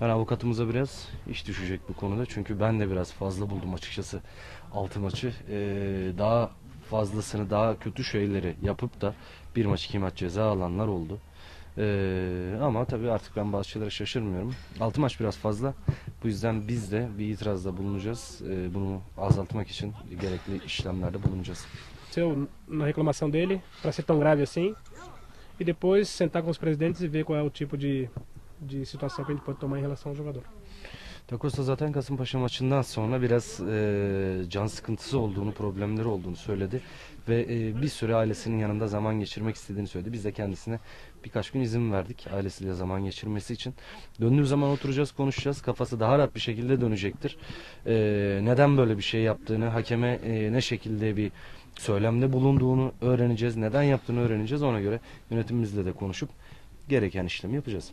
Yani avukatımıza biraz iş düşecek bu konuda. Çünkü ben de biraz fazla buldum açıkçası altı maçı. Ee, daha fazlasını, daha kötü şeyleri yapıp da bir maç iki maç ceza alanlar oldu. Ee, ama tabii artık ben bazı şeylere şaşırmıyorum. Altı maç biraz fazla. Bu yüzden biz de bir itirazda bulunacağız. Ee, bunu azaltmak için gerekli işlemlerde bulunacağız. seu na reclamação dele para ser tão grave assim e depois sentar com os presidentes e ver qual é o tipo de, de situação que gente pode tomar em relação ao jogador. Da Costa zaten Kasımpaşa maçından sonra biraz e, can sıkıntısı olduğunu, problemleri olduğunu söyledi ve e, bir süre ailesinin yanında zaman geçirmek istediğini söyledi. Biz de kendisine birkaç gün izin verdik ailesiyle zaman geçirmesi için. Döndüğü zaman oturacağız, konuşacağız. Kafası daha rahat bir şekilde dönecektir. E, neden böyle bir şey yaptığını, hakeme e, ne şekilde bir söylemde bulunduğunu öğreneceğiz. Neden yaptığını öğreneceğiz. Ona göre yönetimimizle de konuşup gereken işlemi yapacağız.